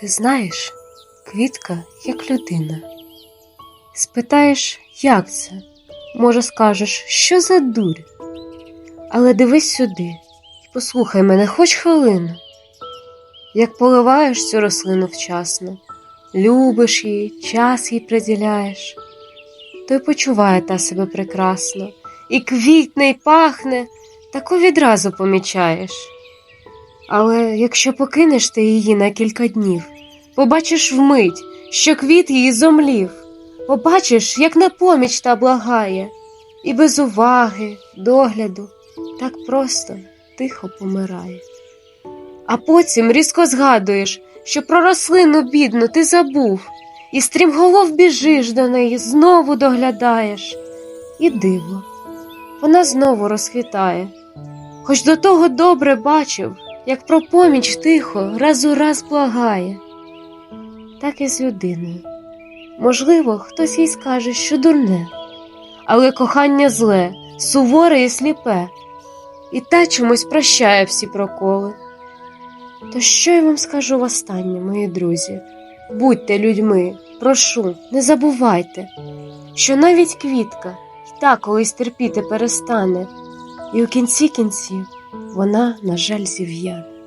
Ти знаєш, квітка як людина. Спитаєш, як це? Може, скажеш, що за дурь? Але дивись сюди і послухай мене хоч хвилину. Як поливаєш цю рослину вчасно, любиш її, час їй приділяєш, то й почуває та себе прекрасно, і квітне, і пахне, таку відразу помічаєш. Але якщо покинеш ти її на кілька днів, побачиш вмить, що квіт її зомлів, побачиш, як на поміч та благає, і без уваги, догляду, так просто тихо помирає. А потім різко згадуєш, що про рослину бідну ти забув, і стрімголов біжиш до неї, знову доглядаєш. І диво, вона знову розквітає, хоч до того добре бачив, як про поміч тихо раз у раз благає. Так і з людиною. Можливо, хтось їй скаже, що дурне, але кохання зле, суворе і сліпе, і та чомусь прощає всі проколи. То що я вам скажу востаннє, мої друзі? Будьте людьми, прошу, не забувайте, що навіть квітка й та колись терпіти перестане, і у кінці кінців вона, на жаль, зів'яне.